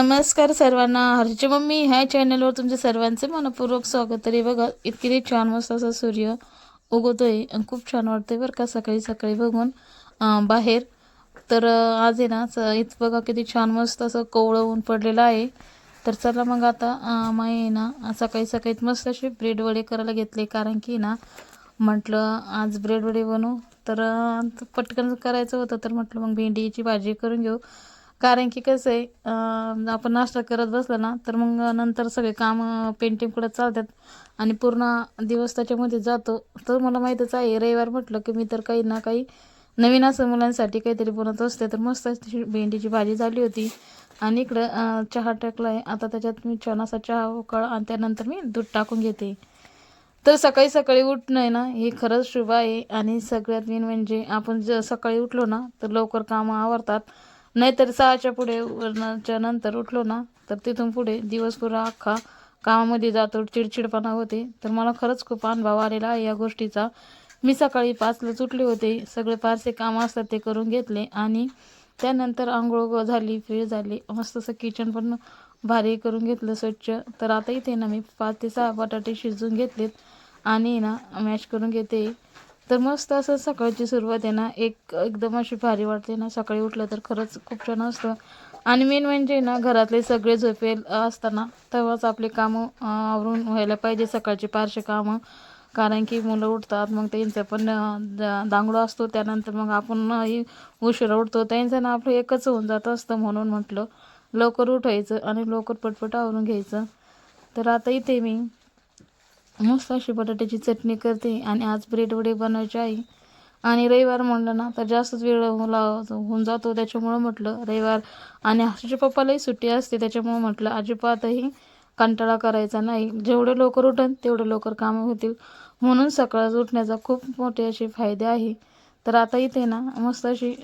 नमस्कार सर्वांना. हर्ष मम्मी ह्या चॅनलवर तुमच्या सर्वांचे मनपूर्वक स्वागत. तरी बघा इतकी छान मस्त असा सूर्य उगवतोय आणि खूप छान वाटतंय बरं का सकाळी सकाळी बघून बाहेर. तर आज आहे ना इथं बघा किती छान मस्त असं कोवळं ऊन पडलेलं आहे. तर चला मग आता माई आहे ना सकाळी सकाळी मस्त असे ब्रेड वडे करायला घेतले. कारण की ना म्हटलं आज ब्रेड वडे बनवू. तर पटकन करायचं होतं तर म्हटलं मग भेंडीची भाजी करून घेऊ. कारण की कसं आहे आपण नाश्ता करत बसलं ना तर मग नंतर सगळे काम पेंटिंगकडे चालतात आणि पूर्ण दिवस त्याच्यामध्ये जातो. तर मला माहीतच आहे रविवार म्हटलं की मी तर काही ना काही नवीन असं मुलांसाठी काहीतरी बनवत असते. तर मस्त अशी भेंडीची भाजी झाली होती. आणि इकडं चहा टाकला आहे आता त्याच्यात मी छान असा चहा उकळ आणि त्यानंतर मी दूध टाकून घेते. तर सकाळी सकाळी उठणं आहे ना हे खरंच शुभ आहे. आणि सगळ्यात मेन म्हणजे आपण जर सकाळी उठलो ना तर लवकर कामं आवरतात. नाहीतर सहाच्या पुढे वरणाच्या नंतर उठलो ना तर तिथून पुढे दिवस पुरा अख्खा कामामध्ये जातो चिडचिडपणा होते. तर मला खरंच खूप अनुभव आलेला आहे या गोष्टीचा. मी सकाळी पाचलाच उठले होते. सगळे फारसे कामं असतात ते करून घेतले आणि त्यानंतर आंघोळ झाली फ्रेश झाली. मस्त असं किचन पण भारी करून घेतलं स्वच्छ. तर आता इथे ना मी पाच ते सहा बटाटे शिजवून घेतलेत आणि ना मॅश करून घेते. तर मस्त असं सकाळची सुरुवात आहे ना एक एकदम अशी भारी वाटते ना. सकाळी उठलं तर खरंच खूप छान असतं. आणि मेन म्हणजे ना घरातले सगळे झोपेल असताना तेव्हाच आपले कामं आवरून व्हायला पाहिजे सकाळची पारशी कामं. कारण की मुलं उठतात मग त्यांचं पण दांगडो असतो. त्यानंतर मग आपणही उशिरा उठतो. त्यांचं ना आपलं एकच होऊन जात असतं म्हणून म्हटलं. लवकर उठायचं आणि लवकर पटपट आवरून घ्यायचं. तर आता इथे मी मस्त अशी बटाट्याची चटणी करते आणि आज ब्रेड वडे बनवायचे आहे. आणि रविवार म्हणलं ना तर जास्तच वेळ मला होऊन जातो. त्याच्यामुळं म्हटलं रविवार आणि हर्षच्या पप्पालाही सुट्टी असते त्याच्यामुळं म्हटलं अजिबातही कंटाळा करायचा नाही. जेवढे लवकर उठन तेवढे लवकर कामं होतील. म्हणून सकाळच उठण्याचा खूप मोठे असे फायदे आहे. तर आता इथे ना मस्त अशी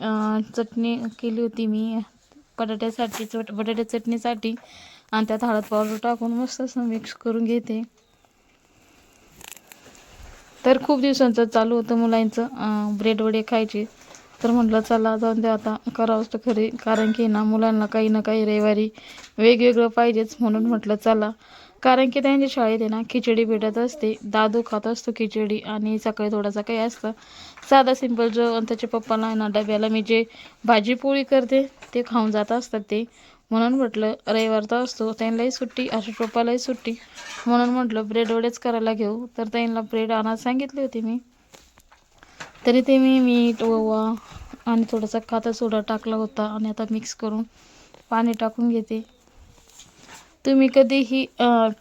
चटणी केली होती मी बटाट्यासाठी चट बटाट्या चटणीसाठी. आणि त्यात हळद पावडर टाकून मस्त असं मिक्स करून घेते. तर खूप दिवसांचं चालू होतं मुलांचं ब्रेड वडे खायचे. तर म्हटलं चला जाऊन दे आता करावंच तर खरे. कारण की ना मुलांना काही ना काही रविवारी वेगवेगळं पाहिजेच म्हणून म्हटलं चला. कारण की त्यांच्या शाळेत आहे ना खिचडी भेटत असते. दादू खात असतो खिचडी आणि सकाळी थोडासा काही असतं. साधा सिंपल जो त्याच्या पप्पाला आहे ना डब्याला मी जे भाजी पोळी करते ते खाऊन जात असतात ते. म्हणून म्हटलं रविवारचा असतो त्यांनाही सुट्टी आशिष पप्पालाही सुट्टी. म्हणून म्हटलं ब्रेड वडेच करायला घेऊ. तर त्यांना ब्रेड आणायला सांगितले होते मी. तरी ते मी मीठ ओवा आणि थोडासा खाता सोडा टाकला होता आणि आता मिक्स करून पाणी टाकून घेते. तुम्ही कधीही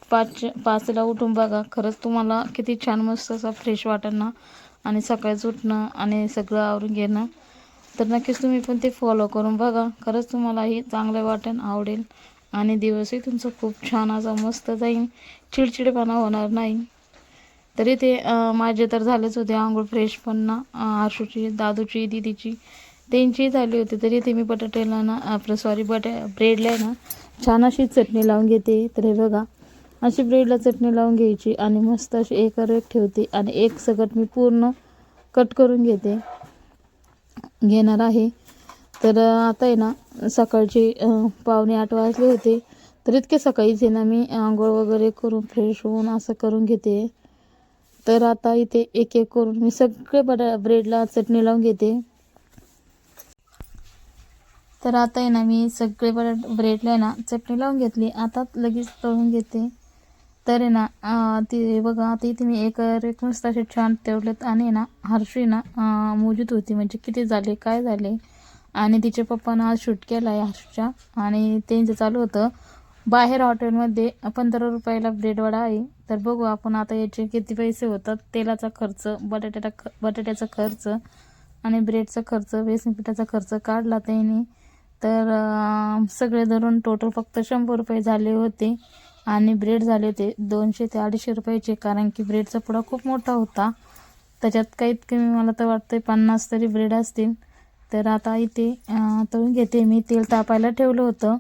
पाच पाचला उठून बघा. खरंच तुम्हाला किती छान मस्त असा फ्रेश वाटेल ना आणि सकाळीच उठणं आणि सगळं आवरून घेणं. तर नक्कीच तुम्ही पण ते फॉलो करून बघा. खरंच तुम्हालाही चांगलं वाटेल आवडेल. आणि दिवसही तुमचा खूप छान असा मस्त जाईल चिडचिडपणा होणार नाही. तरी ते माझे तर झालेच होते आंघोळ फ्रेश पण ना. आरशूची आशूची दादूची दिदीची. त्यांचीही झाली होती. तरी ते मी बटाट्याला ना आपलं सॉरी बटा ब्रेडला आहे ना छान अशी चटणी लावून घेते. तर हे बघा अशी ब्रेडला चटणी लावून घ्यायची आणि मस्त अशी एकावर एक ठेवते आणि एक सकट मी पूर्ण कट करून घेते. घेणार आहे. तर आता आहे ना सकाळचे पावणे आठ वाजले होते. तर इतके सकाळीच आहे ना मी आंघोळ वगैरे करून फ्रेश होऊन असं करून घेते. तर आता इथे एक एक करून मी सगळे बटा ब्रेडला चटणी लावून घेते. तर आता आहे ना मी सगळे बटाट ब्रेडला आहे ना चटणी लावून घेतली. आता लगेच तळून घेते. तर आहे ना ती ते बघा आता तिने एक एक असे छान ठेवलेत आणि ना हर्षी ना मोजूत होती. म्हणजे किती झाले काय झाले? आणि तिच्या पप्पानं आज शूट केला आहे हर्षच्या. आणि त्यांचं चालू होतं बाहेर हॉटेलमध्ये पंधरा रुपयाला ब्रेडवाडा आहे. तर बघू आपण आता याचे किती पैसे होतात. तेलाचा खर्च बटाट्याचा ख बटाट्याचा खर्च आणि ब्रेडचा खर्च बेसन पिठाचा खर्च काढला त्याने. तर सगळे धरून टोटल फक्त शंभर रुपये झाले होते. आणि ब्रेड झाले होते दोनशे ते अडीचशे रुपयाचे कारण की ब्रेडचा पुडा खूप मोठा होता. त्याच्यात काहीत कमी मला तर वाटतं पन्नास तरी ब्रेड असतील. तर आता इथे तळून घेते मी. तेल तापायला ठेवलं होतं.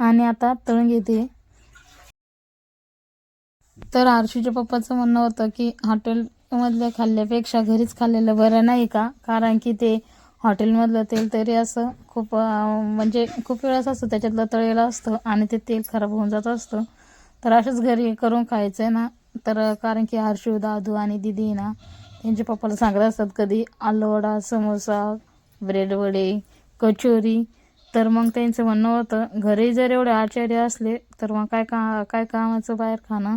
आणि आता तळून घेते. तर आरशीच्या पप्पाचं म्हणणं होतं की हॉटेलमधल्या खाल्ल्यापेक्षा घरीच खाल्लेलं बरं नाही का? कारण की ते हॉटेलमधलं तेल तरी असं खूप म्हणजे खूप वेळाच असतं. त्याच्यातलं तळेलं असतं आणि ते तेल खराब होऊन जात असतं. तर असंच घरी करून खायचं आहे ना. तर कारण की हर्षू दादू आणि दिदी ना त्यांचे पप्पाला सांगत असतात कधी आलूवडा समोसा ब्रेड वडे कचोरी. तर मग त्यांचं म्हणणं होतं घरी जर एवढे आचार्य असले तर मग काय का काय कामाचं बाहेर खाणं?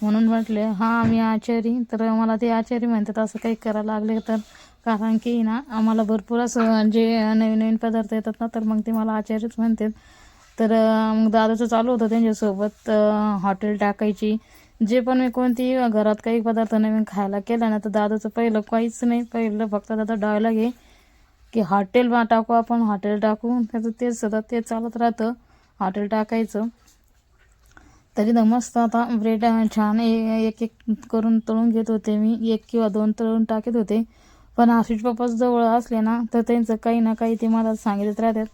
म्हणून म्हटले हां आम्ही आचारी. तर मला ते आचारी म्हणतात असं काही करायला लागले तर. कारण की ना आम्हाला भरपूर असं जे नवीन नवीन पदार्थ येतात ना तर मग ते मला आचार्यच म्हणतात. तर मग दादाचं चालू होतं त्यांच्यासोबत हॉटेल टाकायची. जे पण मी कोणती घरात काही पदार्थ नवीन खायला केला ना तर दादाचं पहिलं काहीच नाही. पहिलं फक्त दादा डायलॉग आहे की हॉटेल टाकू आपण हॉटेल टाकू. त्याचं तेच सतत ते चालत राहतं हॉटेल टाकायचं. तरी तर मस्त आता ब्रेड छान एक एक करून तळून घेत होते मी. एक किंवा दोन तळून टाकत होते. पण आशिष पप्पाच जवळ असले ना तर त्यांचं काही ना काही ते मला सांगितलं राहतात.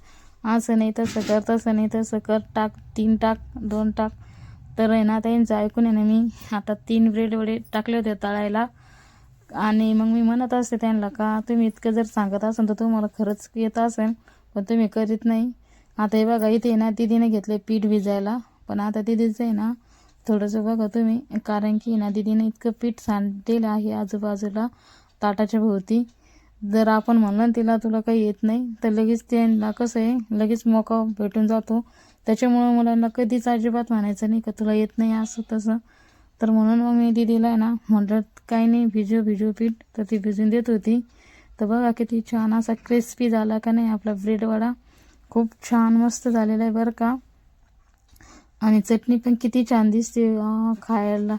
असं नाही तसं कर तसं नाही तसं कर टाक तीन टाक दोन टाक. तर आहे ना त्यांचं ऐकून आहे ना मी आता तीन ब्रेड वडे टाकले होते तळायला. आणि मग मी म्हणत असते त्यांना का तुम्ही इतकं जर सांगत असाल तर तुम्हाला खरंच येत असेल पण तुम्ही करीत नाही. आता हे बघा इथे ना दिदीने घेतले पीठ भिजायला. पण आता दिदीचं आहे ना थोडंसं बघा तुम्ही कारण की ना दिदीने इतकं पीठ सांडलेलं आहे आजूबाजूला ताटाच्या भोवती. जर आपण म्हणलं तिला तुला काही येत नाही तर लगेच त्यांना कसं आहे लगेच मोका भेटून जातो. त्याच्यामुळं मुलांना कधीच अजिबात म्हणायचं नाही का तुला येत नाही असं तसं. तर म्हणून मग मी दिदीला आहे ना म्हटलं काही नाही भिजू भिजू पीठ. तर ती भिजून देत होती. तर बघा किती छान असा क्रिस्पी झाला का नाही आपला ब्रेडवडा खूप छान मस्त झालेला आहे बरं का. आणि चटणी पण किती छान दिसते. खायला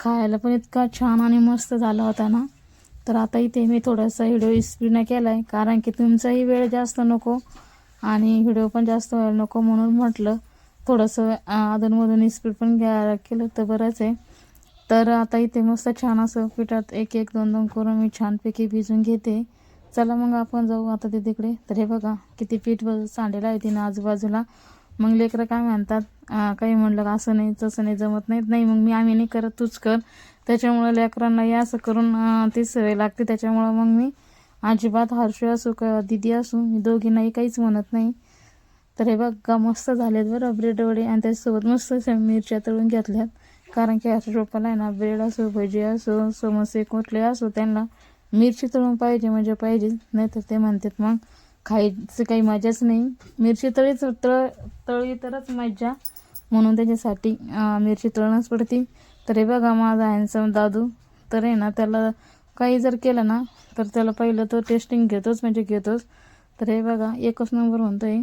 खायला पण इतका छान आणि मस्त झाला होता ना. तर आता इथे मी थोडासा व्हिडिओ स्पीडनं केला आहे कारण की तुमचाही वेळ जास्त नको आणि व्हिडिओ पण जास्त व्हायला नको म्हणून म्हटलं. थोडंसं अधूनमधून स्पीड पण घ्या केलं तर बरंच आहे. तर आता इथे मस्त छान असं पिठात एक एक दोन दोन करून मी छानपैकी भिजून घेते. चला मग आपण जाऊ आता ते तिकडे. तर हे बघा किती पीठ ब- सांडेलं आहे तिने आजूबाजूला. मग लेकरं काय म्हणतात काही म्हणलं का असं नाही तसं नाही जमत नाहीत. नाही मग मी आम्ही नाही करत तूच कर. त्याच्यामुळं लेकरांना हे असं करून ती सवय लागते. त्याच्यामुळं मग मी अजिबात हर्षू असू का दिदी असू मी दोघींनाही काहीच म्हणत नाही. तर हे बघा मस्त झालेत बरं ब्रेड वडे आणि त्याच्यासोबत मस्त मिरच्या तळून घेतल्यात. कारण की हर्षू रोपाला आहे ना ब्रेड असो भजी असो समोसे कुठले असो त्यांना मिरची तळून पाहिजे म्हणजे पाहिजे. नाही तर ते म्हणतात मग खायचं काही मजाच नाही. मिरची तळीच तळ तळी तरच मजा म्हणून त्याच्यासाठी मिरची तळणंच पडते. तर हे बघा माझा हॅन्सम दादू. तर आहे ना त्याला काही जर केलं ना तर त्याला पहिलं तो टेस्टिंग घेतोच म्हणजे घेतोच. तर हे बघा एकच नंबर म्हणतोय.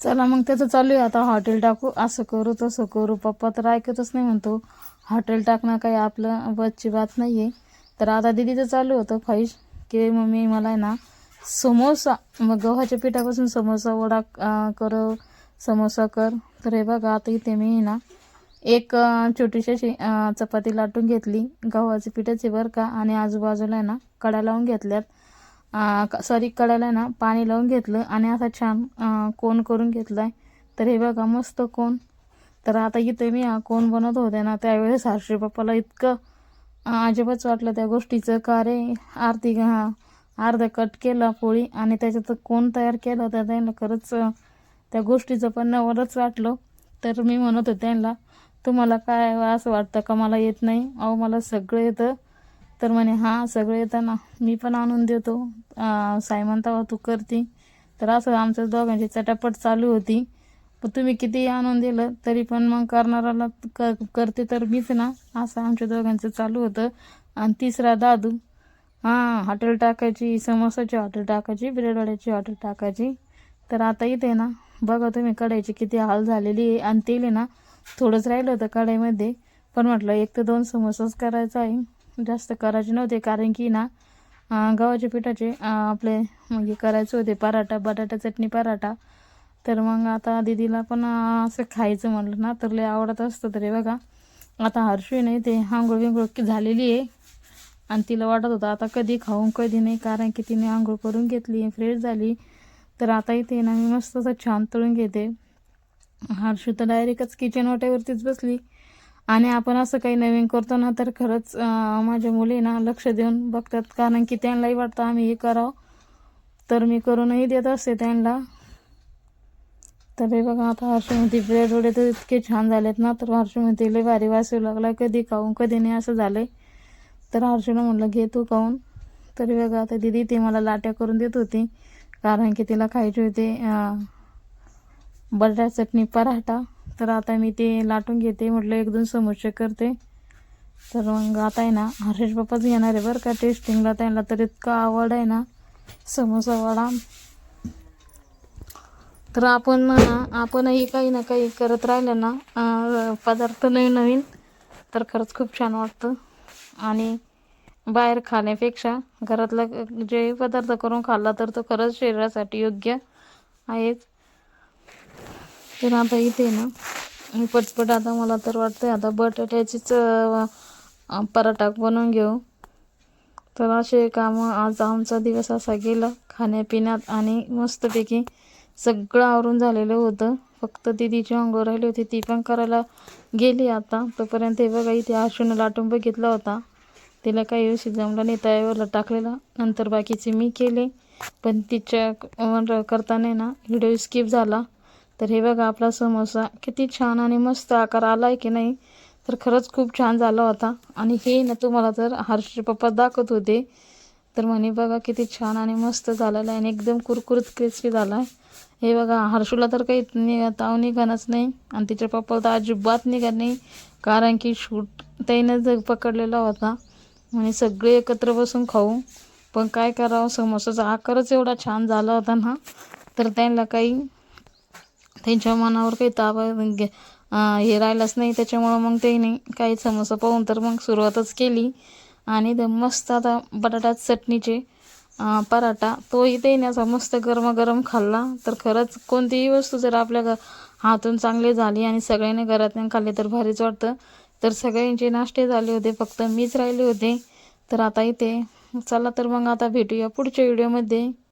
चला मग त्याचं चालू आहे आता हॉटेल टाकू. असं करू तसं करू. पप्पा तर ऐकतच नाही म्हणतो. हॉटेल टाकणं काही आपलं बसची बात नाही आहे तर आता दिदीचं चालू होतं फाईश की मम्मी मला आहे ना समोसा मग गव्हाच्या पिठापासून समोसा वडा कर समोसा कर. तर हे बघा आता इथे मी आहे ना एक छोटीशी अशी चपाती लाटून घेतली. गव्हाचे पिठाचे बरं का. आणि आजूबाजूला आहे ना कडा लावून घेतल्यात. सॉरी कड्याला आहे ना पाणी लावून घेतलं. आणि असा छान कोण करून घेतला आहे तर हे बघा मस्त कोण तर आता इथे मी हा कोण बनवत होते ना त्यावेळेस हर्षी पप्पाला इतकं अजिबात वाटलं त्या गोष्टीचं. का रे? आरती हा अर्धा कट केला पोळी आणि त्याच्यात कोण तयार केलं होतं त्यांना खरंच त्या गोष्टीचं पण नवलच वाटलं. तर मी म्हणत होते त्यांना तुम्हाला काय असं वाटतं का? मला येत नाही. अहो मला सगळं येतं. तर म्हणे हां सगळं येतं ना. मी पण आणून देतो. अं, साई म्हणता हो, तू करते. तर असं आमच्या दोघांची चटापट चालू होती. पण तुम्ही कितीही आणून दिलं तरी पण मग करणाराला क करते तर मीच ना. असं आमच्या दोघांचं चालू होतं. आणि तिसरा दादू. हां हॉटेल टाकायची समोसाची हॉटेल टाकायची ब्रेडवाड्याची हॉटेल टाकायची. तर आता इथे ना बघा तुम्ही कढायची किती हाल झालेली आहे. आणि तेल आहे ना थोडंच राहिलं होतं कढईमध्ये. पण म्हटलं एक तर दोन समोसाच करायचा आहे. जास्त करायचे नव्हते कारण की ना गव्हाच्या पिठाचे आपले म्हणजे करायचे होते पराठा बटाटा चटणी पराठा. तर मग आता दीदीला पण असं खायचं म्हटलं ना तर लय आवडत असतं तरी बघा. आता हर्षू नाही ते आंघोळ बिंघोळ झालेली आहे. आणि तिला वाटत होतं आता कधी खाऊन कधी नाही कारण की तिने आंघोळ करून घेतली फ्रेश झाली. तर आता इथे ना मी मस्त असं छान तळून घेते. हर्षू तर डायरेक्टच किचन वाट्यावरतीच बसली. आणि आपण असं काही नवीन करतो ना तर खरंच माझ्या मुलींना लक्ष देऊन बघतात. कारण की त्यांनाही वाटतं आम्ही हे करावं. तर मी करूनही देत असते त्यांना. तर हे बघा आता हर्षमती ब्रेड वडे तर इतके छान झालेत ना. तर हर्षमती लय भारी वासू लागला कधी खाऊन कधी नाही असं झालं तर हर्षूला म्हटलं घे तू खाऊन. तरी बघा आता दिदी ती मला लाट्या करून देत होती. कारण की तिला खायचे होते बटाटा चटणी पराठा. तर आता मी ते लाटून घेते. म्हटलं एक दोन समोसे करते. तर मग आता आहे ना हर्षेश पप्पाच घेणार आहे बरं का टेस्टिंगला त्यांना तर इतका आवड आहे ना समोसा वडा. तर आपण आपणही काही ना काही करत राहिलं ना पदार्थ नवीन नवीन तर खरंच खूप छान वाटतं. आणि बाहेर खाण्यापेक्षा घरातला जे पदार्थ करून खाल्ला तर तो खरंच शरीरासाठी योग्य आहेच. तर आता इथे ना मी पटपट आता मला तर वाटतंय आता बटाट्याचीच पराठा बनवून घेऊ. तर असे कामं आज आमचा दिवस असा गेला खाण्यापिण्यात आणि मस्तपैकी सगळं आवरून झालेलं होतं. फक्त दिदीची अंघोळ राहिली होती ती पण करायला गेली आता. तोपर्यंत हे बघा इथे आशून लाटून बघितला होता. तिला काही व्यवस्थित जमला नाही तयावरला टाकलेला. नंतर बाकीचे मी केले. पण तिच्या करताना ना व्हिडिओ स्किप झाला. तर हे बघा आपला समोसा किती छान आणि मस्त आकार आला आहे की नाही तर खरंच खूप छान झाला होता. आणि हे ना तुम्हाला तर हर्षचे पप्पा दाखवत होते तर म्हणे बघा किती छान आणि मस्त झालेला आहे आणि एकदम कुरकुरीत क्रिस्पी झाला आहे हे बघा हर्षूला तर काही नि ताव निघाणच नाही आणि तिच्या पप्पा तर अजिबात निघत नाही कारण की शूट त्यानं जर पकडलेला होता. आणि सगळे एकत्र बसून खाऊ. पण काय करावं समोसाचा आकारच एवढा छान झाला होता ना तर त्यांना काही त्यांच्या मनावर काही ताबा घे- हे राहिलाच नाही त्याच्यामुळं मग त्याने काही समोसा पाहून तर मग सुरुवातच केली. आणि ते मस्त आता बटाटा चटणीचे पराठा तोही त्याने असा मस्त गरमागरम खाल्ला. तर खरंच कोणतीही वस्तू जर आपल्या हातून चांगली झाली आणि सगळ्यांनी घरातून खाल्ली तर भारीच वाटतं. तर सगळ्यांचे नाश्ते झाले होते फक्त मीच राहिले होते. तर आता इथे चला तर मग आता भेटूया पुढच्या व्हिडिओमध्ये